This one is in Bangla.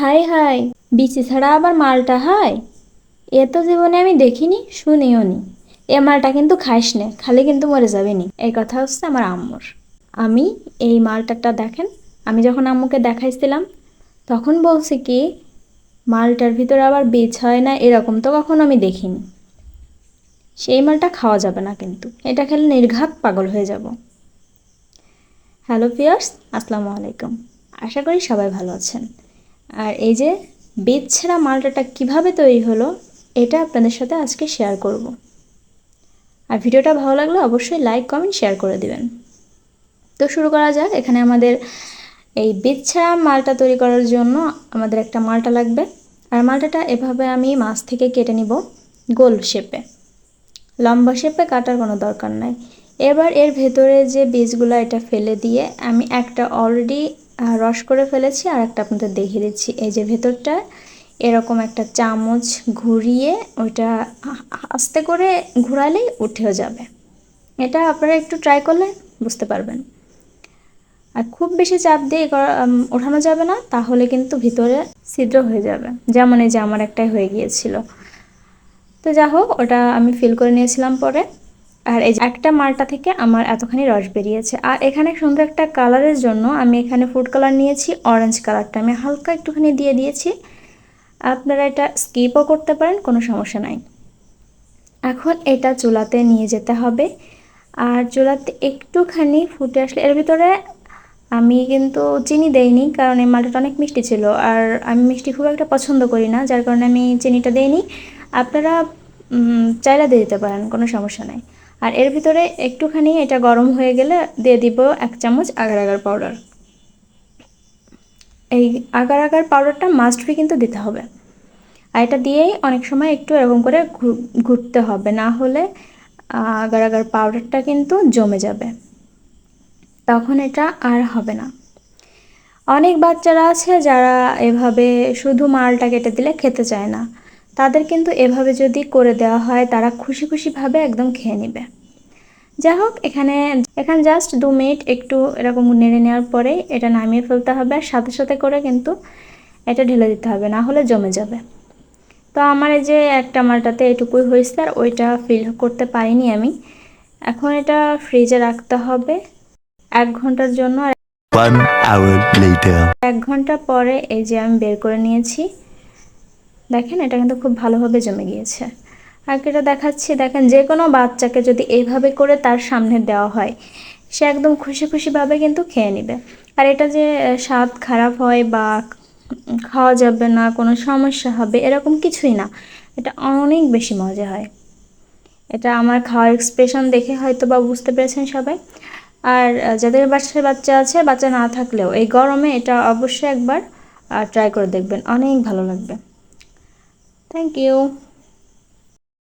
হাই হাই বিচি ছাড়া আবার মালটা হয়? এ তো জীবনে আমি দেখিনি, শুনিও নি। এ মালটা কিন্তু খাইস নে, খালি কিন্তু মরে যাবে নি। এই কথা হচ্ছে আমার আম্মুর। আমি এই মালটাটা দেখেন, আমি যখন আম্মুকে দেখাইছিলাম, তখন বলছি কি, মালটার ভিতরে আবার বীজ হয় না, এরকম তো কখনো আমি দেখিনি। সেই মালটা খাওয়া যাবে না কিন্তু, এটা খেলে নির্ঘাত পাগল হয়ে যাব। হ্যালো পিয়ার্স আসসালামু আলাইকুম। আশা করি সবাই ভালো আছেন। আর এই যে বীজ ছাড়া মালটাটা কীভাবে তৈরি হলো, এটা আপনাদের সাথে আজকে শেয়ার করব। আর ভিডিওটা ভালো লাগলে অবশ্যই লাইক কমেন্ট শেয়ার করে দিবেন। তো শুরু করা যাক, এখানে আমাদের এই বীজ ছাড়া মালটা তৈরি করার জন্য আমাদের একটা মালটা লাগবে। আর মালটাটা এভাবে আমি মাছ থেকে কেটে নিব গোল শেপে। লম্বা শেপে কাটার কোনো দরকার নাই। এবার এর ভেতরে যে বীজগুলো এটা ফেলে দিয়ে আমি একটা অলরেডি রস করে ফেলেছি, আর একটা আপনাদের দেখিয়ে দিচ্ছি। এই যে ভেতরটা, এরকম একটা চামচ ঘুরিয়ে ওইটা আস্তে করে ঘুরালেই উঠেও যাবে। এটা আপনারা একটু ট্রাই করলে বুঝতে পারবেন। আর খুব বেশি চাপ দিয়ে ওঠানো যাবে না, তাহলে কিন্তু ভিতরে ছিদ্র হয়ে যাবে। যেমন এই যে আমার একটাই হয়ে গিয়েছিল। তো যা হোক, ওটা আমি ফিল করে নিয়েছিলাম পরে। আর এই একটা মালটা থেকে আমার এতখানি রস বেরিয়েছে। আর এখানে সুন্দর একটা কালারের জন্য আমি এখানে ফুড কালার নিয়েছি অরেঞ্জ কালারটা আমি হালকা একটুখানি দিয়ে দিয়েছি। আপনারা এটা স্কিপও করতে পারেন, কোনো সমস্যা নাই। এখন এটা চুলাতে নিয়ে যেতে হবে। আর চুলাতে একটুখানি ফুটে আসলে, এর ভিতরে আমি কিন্তু চিনি দেইনি, কারণ এই মালটা অনেক মিষ্টি ছিল। আর আমি মিষ্টি খুব একটা পছন্দ করি না, যার কারণে আমি চিনিটা দেইনি। আপনারা চাইলে দিয়ে দিতে পারেন, কোনো সমস্যা নাই। আর এর ভিতরে একটুখানি এটা গরম হয়ে গেলে দিয়ে দিব এক চামচ আগার আগার পাউডার এই আগার আগার পাউডারটা মাস্ট বি কিন্তু দিতে হবে। আর এটা দিয়েই অনেক সময় একটু এরকম করে ঘুরতে হবে। না হলে আগার আগার পাউডারটা কিন্তু জমে যাবে। তখন এটা আর হবে না। অনেক বাচ্চারা আছে যারা এভাবে শুধু মালটা কেটে দিলে খেতে চায় না। তাদের কিন্তু এভাবে যদি করে দেওয়া হয় তারা খুশি খুশিভাবে একদম খেয়ে নেবে। যাই হোক এখানে এখানে জাস্ট দু মিনিট একটু এরকম নেড়ে নেওয়ার পরে এটা নামিয়ে ফেলতে হবে আর সাথে সাথে করে কিন্তু এটা ঢেলে দিতে হবে না হলে জমে যাবে। তো আমার এই যে একটা মালটাতে এটুকুই হয়েছে আর ওইটা ফিল করতে পারিনি আমি। এখন এটা ফ্রিজে রাখতে হবে এক ঘণ্টার জন্য। এক ঘণ্টা পরে এই যে আমি বের করে নিয়েছি। দেখেন, এটা কিন্তু খুব ভালোভাবে জমে গিয়েছে। আর এটা দেখাচ্ছি, দেখেন, যে কোনো বাচ্চাকে যদি এইভাবে করে তার সামনে দেওয়া হয়, সে একদম খুশি খুশিভাবে কিন্তু খেয়ে নেবে। আর এটা যে স্বাদ খারাপ হয় বা খাওয়া যাবে না, কোনো সমস্যা হবে, এরকম কিছুই না। এটা অনেক বেশি মজা হয়। এটা আমার খাওয়ার এক্সপ্রেশন দেখে হয়তো বা বুঝতে পেরেছেন সবাই। আর যাদের বাচ্চার বাচ্চা আছে, বাচ্চা না থাকলেও এই গরমে এটা অবশ্যই একবার ট্রাই করে দেখবেন, অনেক ভালো লাগবে। Thank you.